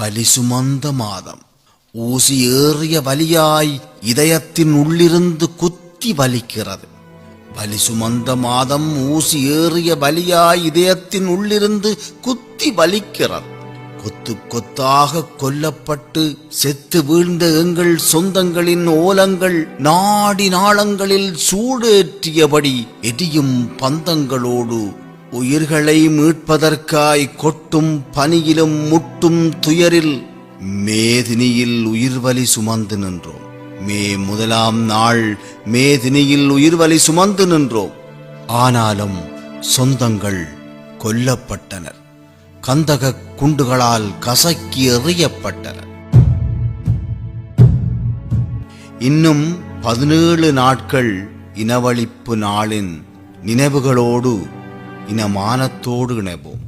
வலி சுமந்த மாதம் ஊசி ஏறிய வலியாய் இதயத்தின் உள்ளிருந்து குத்தி வலிக்கிறது. வலி சுமந்த மாதம் ஊசி ஏறிய வலியாய் இதயத்தின் உள்ளிருந்து குத்தி வலிக்கிறது. கொத்து கொத்தாக கொல்லப்பட்டு செத்து வீழ்ந்த எங்கள் சொந்தங்களின் ஓலங்கள் நாடி நாளங்களில் சூடேற்றியபடி எரியும் பந்தங்களோடு உயிர்களை மீட்பதற்காய் கொட்டும் பனியிலும் முட்டும் துயரில் மேதினியில் உயிர்வலி சுமந்து நின்றோம். மே முதலாம் நாள் மேதினியில் உயிர்வலி சுமந்து நின்றோம். ஆனாலும் சொந்தங்கள் கொல்லப்பட்டனர். கந்தக குண்டுகளால் கசக்கி எறியப்பட்டனர். இன்னும் பதினேழு நாட்கள் இனவழிப்பு நாளின் நினைவுகளோடு இனமானத்தோடு இணைவோம்